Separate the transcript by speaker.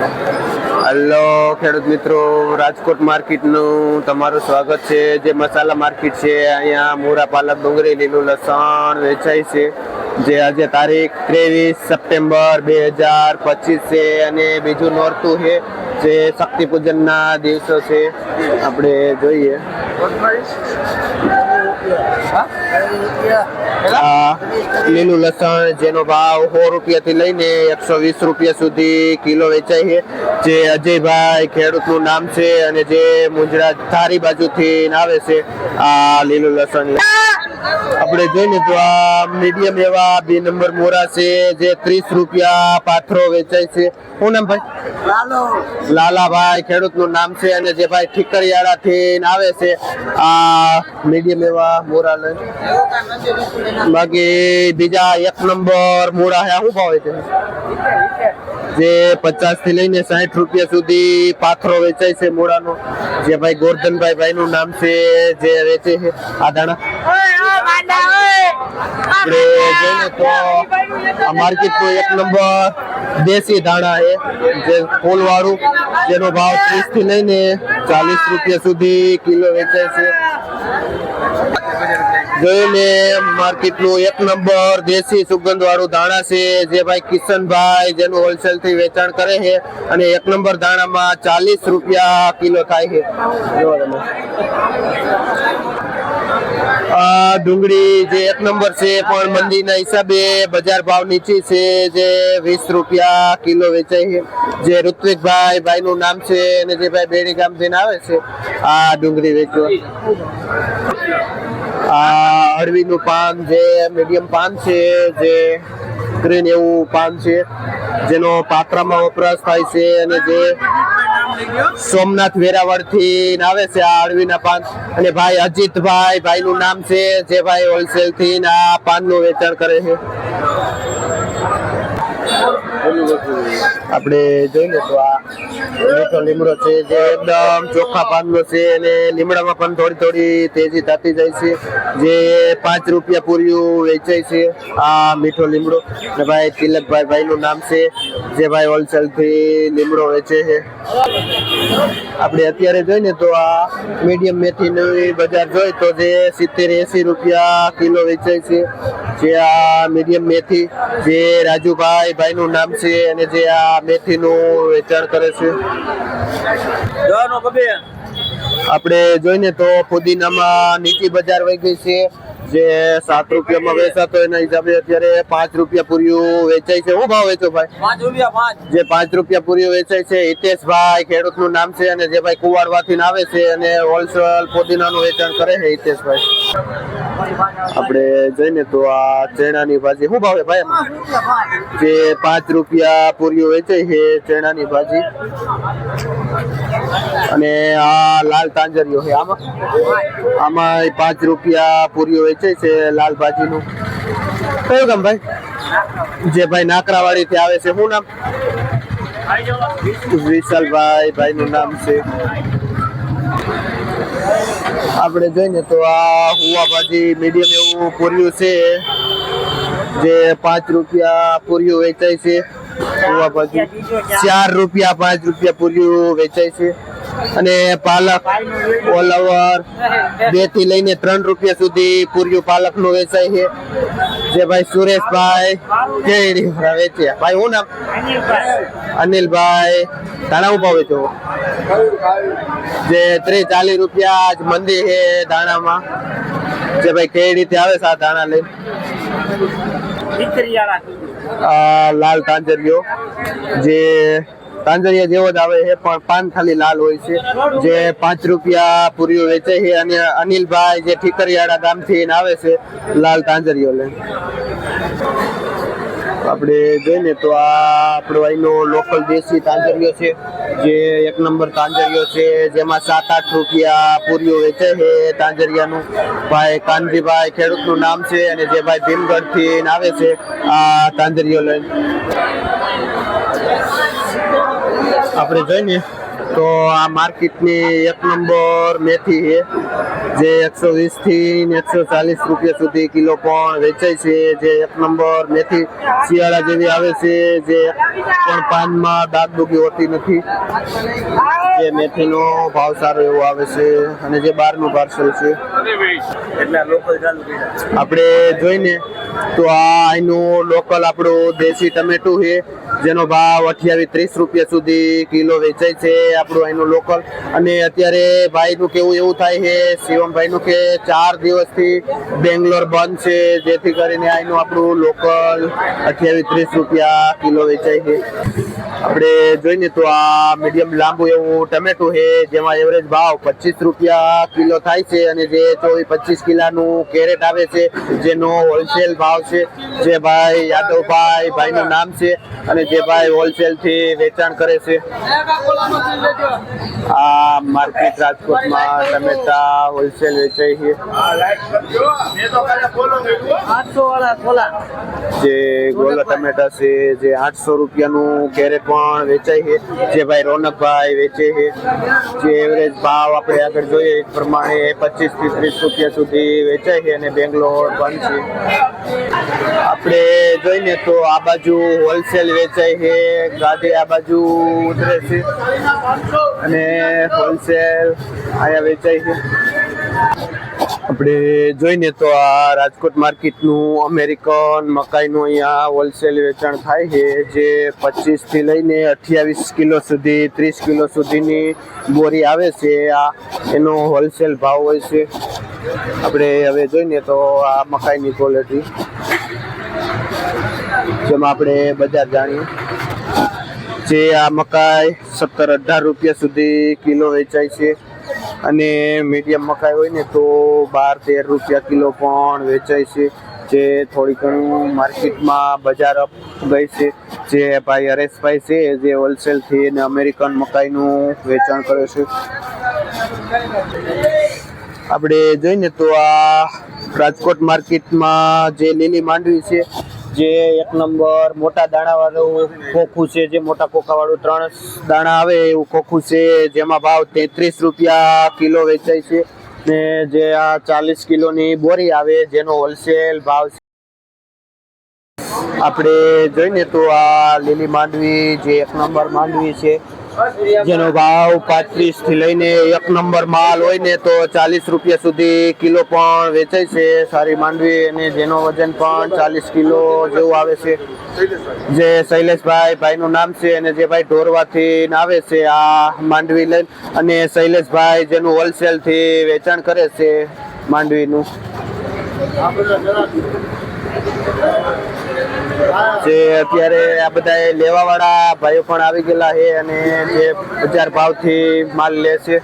Speaker 1: Hello, ખેડૂત મિત્રો. રાજકોટ માર્કેટનું તમારું સ્વાગત છે. જે મસાલા માર્કેટ છે, અહીંયા મૂરા પાલક, ડુંગળી, લીલું લસણ વેચાય છે. જે આજે તારીખ ત્રેવીસ સપ્ટેમ્બર બે હજાર પચીસ છે અને બીજું નોરતું છે, જે શક્તિ પૂજનના દિવસો છે. આપણે જોઈએ. લીલું લસણ જેનો ભાવ સો રૂપિયાથી લઈને એકસો વીસ રૂપિયા સુધી કિલો વેચાય છે. જે અજયભાઈ ખેડૂતનું નામ છે અને જે મુંજરા ધારી બાજુથી આવે છે આ લીલું લસણ. આપણે જોઈને તો આ મીડિયમ એવા બે નંબર મોરા છે જે ત્રીસ રૂપિયા પાથરો વેચાય છે. શું નામ ભાઈ? લાલાભાઈ ખેડૂતનું નામ છે અને જે ભાઈ ઠીકરિયાળાથી આવે છે આ મીડિયમ એવા મોરા લઈ બાકી બીજા એક નંબર મોરા આ શું ભાવ છે? જે પચાસથી લઈને સાઠ રૂપિયા સુધી પાથરો વેચાય છે મૂળાનો જે ભાઈ ગોરધનભાઈ ભાઈ નું નામ છે જે વેચે છે. આ દાણા આપણે જોઈને તો આ એક નંબર દેશી ધાણા છે, જે ફૂલ વાળું જેનો ભાવ ત્રીસથી લઈને ચાલીસ રૂપિયા સુધી કિલો વેચાય છે. જોઈને માર્કેટનું એક નંબર દેશી સુગંધ વાળું દાણા છે, જે ભાઈ કિશનભાઈ જેનું હોલસેલથી વેચાણ કરે છે, અને એક નંબર દાણામાં ચાલીસ રૂપિયા કિલો થાય છે. ડુંગળી જે એક નંબર છે, પણ મંદીના હિસાબે બજાર ભાવ નીચી છે, જે વીસ રૂપિયા કિલો વેચાય છે. જે ઋત્વિકભાઈ ભાઈ નું નામ છે, અને જે ભાઈ બેડી ગામ જઈને આવે છે, આ ડુંગળી વેચવા. આ અળવીનું પાન જે મીડિયમ પાન છે, જે ગ્રીન એવું પાન છે, જેનો પાત્રામાં વપરાશ થાય છે, અને જે સોમનાથ વેરાવળથી આવે છે આ અળવીના પાન. અને ભાઈ અજીતભાઈ ભાઈ નું નામ છે જે ભાઈ હોલસેલથી આ પાનનું વેચાણ કરે છે. આપણે જોઈને તો આ મીઠો લીમડો છે જે એકદમ ચોખ્ખા પાનનો છે અને લીમડામાં પણ થોડી થોડી તેજી થતી જાય છે. જે પાંચ રૂપિયા પૂર્યું વેચાય છે આ મીઠો લીમડો. ને ભાઈ તિલકભાઈ ભાઈનું નામ છે. જે ભાઈ હોલસેલથી લીમડો વેચે છે. આપણે અત્યારે જોઈએ ને તો આ મીડિયમ મેથીની બજાર જોઈએ તો જે સિત્તેર એંસી રૂપિયા કિલો વેચાય છે. જે આ મીડિયમ મેથી, જે રાજુભાઈ ભાઈનું નામ છે અને જે આ મેથીનું વેચાણ કરે છે. આપણે જોઈને તો પુદીનામાં નીચી બજાર વહી ગઈ છે. જે સાત રૂપિયામાં વેચાતો એના હિસાબે અત્યારે પાંચ રૂપિયા પૂર્યું વેચાય છે. શું ભાવ વેચો ભાઈ? જે પાંચ રૂપિયા પૂરી વેચાય છે હિતેશભાઈ ખેડૂતનું નામ છે અને જે ભાઈ કુવાડવાથી આવે છે અને હોલસેલ પુદીનાનું વેચાણ કરે છે હિતેશભાઈ. આપણે જઈને તો આ ચણાની ભાજી શું ભાવે ભાઈ? જે પાંચ રૂપિયા પૂરીઓ વેચાય છે ચણાની ભાજી. અને આ લાલ તાંજરીઓ છે આમાં. આમાં પાંચ રૂપિયા પૂરીઓ વેચાય છે લાલ ભાજીનું. કયું કામ ભાઈ? જે ભાઈ નાકરાવાડી થી આવે છે, શું નામ? વિશાલભાઈ ભાઈ નું નામ છે. આપણે જોઈએ તો આ હુવા ભાજી મીડિયમ એવું પૂર્યું છે. જે પાંચ રૂપિયા પૂર્યું વેચાય છે. હુવા ભાજી ચાર રૂપિયા, પાંચ રૂપિયા પૂર્યું વેચાય છે. અને પાલક ઓલ ઓવર બેથી લઈને ત્રણ રૂપિયા સુધી પૂર્યું પાલકનું વેચાય છે. જે ભાઈ સુરેશભાઈ કેરી વેચ્યા ભાઈ હું નામ? અનિલભાઈ. ધાણા ઊભા વેચો જે ત્રીસ ચાલીસ રૂપિયા જ મંદી છે ધાણામાં. જે ભાઈ કઈ રીતે આવે છે આ દાણા લઈને? લાલ તાંજરીઓ. જે તાંજરિયા જેવો જ આવે છે, પણ પાન ખાલી લાલ હોય છે. જે પાંચ રૂપિયા પૂરીઓ વેચે છે અને અનિલભાઈ જે ઠીકરિયાળા ગામથી આવે છે, લાલ તાંજરિયો લે. આપણે જોઈને તો આ આપણો અહીંનો લોકલ દેશી તાંજરિયો છે, જે એક નંબર તાંજરિયો છે, જેમાં સાત આઠ રૂપિયા પૂરીઓ વેચે છે તાંજરિયાનું. ભાઈ કાનજીભાઈ ખેડૂતનું નામ છે અને જે ભાઈ ભીમગઢથી આવે છે, આ તાંજરિયો લઈને. આપણે જોઈને તો આ માર્કેટની એક નંબર મેથી છે, જે એકસો વીસથી એકસો ચાલીસ રૂપિયા સુધી કિલો પણ વેચાય છે, જે એક નંબર મેથી શિયાળા જેવી આવે છે, જે પણ પાનમાં દાગ દુગી હોતી નથી. જે મેથીનો ભાવ સારો એવો આવે છે અને જે બહારનું પાર્સલ છે. આપણે જોઈને તો આ અહીંનું લોકલ આપણું દેશી ટમેટું છે જેનો ભાવ અઠ્યાવીસ, ત્રીસ રૂપિયા સુધી કિલો વેચાય છે આપણું અહીંનું લોકલ. અને અત્યારે ભાઈનું કેવું, એવું થાય છે, શિવમભાઈનું કે ચાર દિવસથી બેંગ્લોર બંધ છે, જેથી કરીને અહીંનું આપણું લોકલ અઠ્યાવીસ, ત્રીસ રૂપિયા કિલો વેચાય છે. આપણે જોઈને તો આ મીડિયમ લાંબુ એવું ટમેટું છે, જેમાં એવરેજ ભાવ પચીસ રૂપિયા કિલો થાય છે અને જે ચોવીસ, પચીસ કિલાનું કેરેટ આવે છે, જેનો હોલસેલ ભાવ છે, જે ભાઈ યાદવભાઈ, ભાઈનું નામ છે, અને જે ભાઈ હોલસેલથી વેચાણ કરે છે. આ માર્કેટ રાજકોટમાં ટમેટા હોલસેલ વેચાય છે. જે ગોલા ટમેટા છે, જે આઠસો રૂપિયાનું કેરેટ પણ વેચાય છે. જે ભાઈ રોનકભાઈ વેચે છે. જે એવરેજ ભાવ આપણે આગળ જોઈએ એ પ્રમાણે પચીસથી ત્રીસ રૂપિયા સુધી વેચાય છે અને બેંગ્લોર બંધ છે. આપણે જોઈને તો આ બાજુ હોલસેલ વેચાય છે ગાદી આ બાજુ ઉતરે છે. અને હોલસેલ અહીંયા વેચાય છે. આપણે જોઈને તો આ રાજકોટ માર્કેટનું અમેરિકન મકાઈનું અહીંયા હોલસેલ વેચાણ થાય છે, જે પચીસથી લઈને અઠ્યાવીસ કિલો સુધી, ત્રીસ કિલો સુધીની બોરી આવે છે. આ એનો હોલસેલ ભાવ હોય છે. આપણે હવે જોઈને તો આ મકાઈની ક્વોલિટી જેમાં આપણે બજાર જાણીએ. જે આ મકાઈ સત્તર અઢાર રૂપિયા સુધી કિલો વેચાય છે. અને મીડિયમ મકાઈ હોય ને તો બાર તેર રૂપિયા કિલો પણ વેચાય છે. જે થોડી ઘણું માર્કેટમાં બજાર અપ ગઈ છે. જે ભાઈ હરેશભાઈ છે, જે હોલસેલથી અને અમેરિકન મકાઈનું વેચાણ કરે છે. આપણે જોઈને તો આ રાજકોટ માર્કેટમાં જે લીલી માંડવી છે જે એક નંબર મોટા દાણાવાળું ખોખું છે, જે મોટા ખોખાવાળું ત્રણ દાણા આવે એવું ખોખું છે, જેમાં ભાવ તેત્રીસ રૂપિયા કિલો વેચાય છે ને જે આ ચાલીસ કિલોની બોરી આવે જેનો હોલસેલ ભાવ છે. આપણે જોઈને તો આ લીલી માંડવી જે એક નંબર માંડવી છે જેનો ભાવ પાંત્રીસથી લઈને એક નંબર માલ હોય ને તો ચાલીસ રૂપિયા સુધી કિલો પણ વેચાય છે. સારી માંડવી અને જેનો વજન પણ ચાલીસ કિલો જેવું આવે છે. જે શૈલેષભાઈ ભાઈનું નામ છે અને જે ભાઈ ઢોરવાથી આવે છે આ માંડવી લઈને અને શૈલેષભાઈ જેનું હોલસેલથી વેચાણ કરે છે માંડવીનું. જે અત્યારે આ બધા લેવા વાળા ભાઈઓ પણ આવી ગયેલા છે અને જે બજાર ભાવથી માલ લે છે.